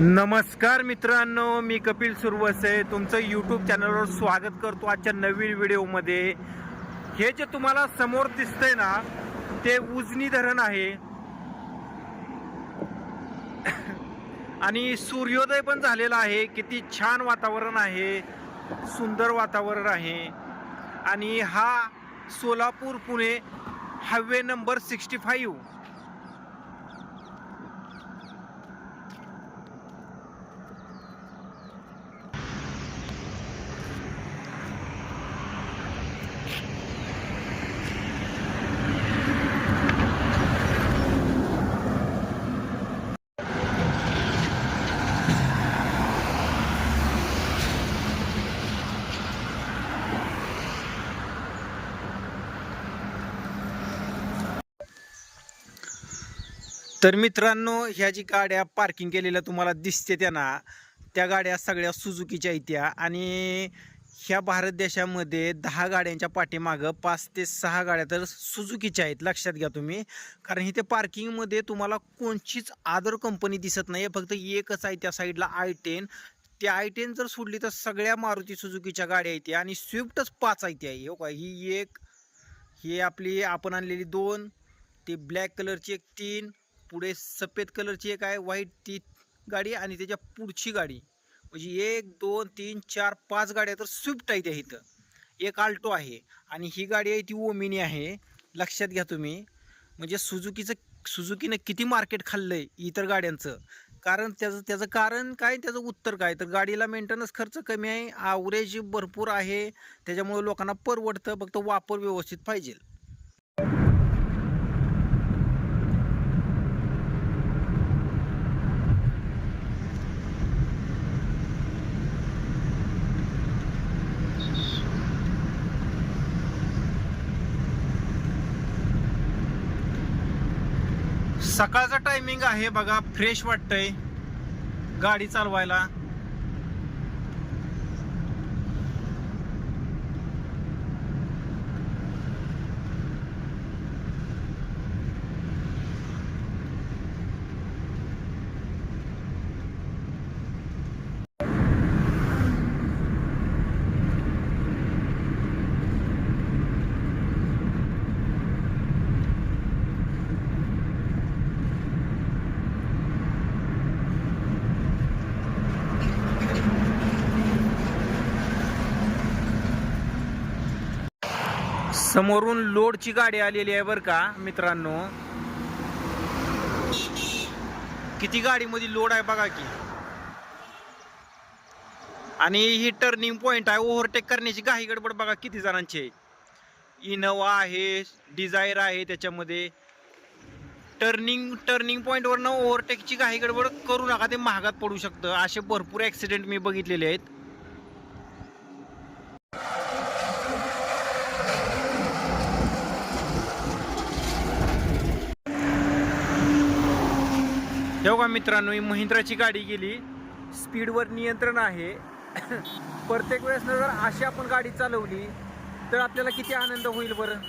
नमस्कार मित्रांनो मी कपिल सुरवसे. तुमचं यूट्यूब चॅनलवर स्वागत करतो आजच्या नवीन व्हिडिओमध्ये हे जे तुम्हाला समोर दिसतंय ना ते उजनी धरण आहे. आणि सूर्योदय पण झालेला आहे. किती छान वातावरण आहे. सुंदर वातावरण आहे. आणि हा Solapur Pune highway number sixty five तर मित्रांनो ह्या जी गाड्या पार्किंग केलेल्या तुम्हाला दिसते त्यांना त्या गाड्या सगळ्या सुजुकीच्या येत्या आणि ह्या भारत देशामध्ये दहा गाड्यांच्या पाठीमागं पाच ते सहा गाड्या तर सुजुकीच्या आहेत लक्षात घ्या तुम्ही. कारण इथे पार्किंगमध्ये तुम्हाला कोणचीच आदर कंपनी दिसत नाही फक्त एकच आहे त्या साईडला आय टेन ती आय टेन जर सोडली तर सगळ्या मारुती सुजुकीच्या गाड्या आहेत आणि स्विफ्टच पाच आहे त्या. हो का? ही एक ही आपली आपण आणलेली दोन ती ब्लॅक कलरची एक तीन पुढे सफेद कलरची एक आहे व्हाईट ती गाडी आणि त्याच्या पुढची गाडी. म्हणजे एक दोन तीन चार पाच गाड्या तर स्विफ्ट आहे त्या इथं. एक आल्टो आहे आणि ही गाडी आहे ती ओमिनी आहे. लक्षात घ्या तुम्ही. म्हणजे सुजुकीचं सुजुकीनं किती मार्केट खाल्लं आहे इतर गाड्यांचं. कारण त्याचं त्याचं कारण काय त्याचं उत्तर काय? तर गाडीला मेंटेनन्स खर्च कमी आहे ॲव्हरेज भरपूर आहे. त्याच्यामुळे लोकांना परवडतं फक्त वापर व्यवस्थित पाहिजे. सकाळचा टायमिंग आहे बघा फ्रेश वाटतंय. गाडी चालवायला. समोरून लोडची गाडी आलेली आहे बरं का मित्रांनो. किती गाडीमध्ये लोड आहे बघा की. आणि ही टर्निंग पॉईंट आहे ओव्हरटेक करण्याची घाई गडबड बघा किती जणांची आहे. इनोवा आहे डिझायर आहे त्याच्यामध्ये. टर्निंग टर्निंग पॉईंटवरनं ओव्हरटेकची घाई गडबड करू नका ते महागात पडू शकतं. असे भरपूर ॲक्सिडेंट मी बघितलेले आहेत. बघा मित्रांनो ही महिंद्राची गाडी गेली स्पीडवर नियंत्रण आहे. प्रत्येक वेळेस जर अशी आपण गाडी चालवली तर आपल्याला किती आनंद होईल बरं?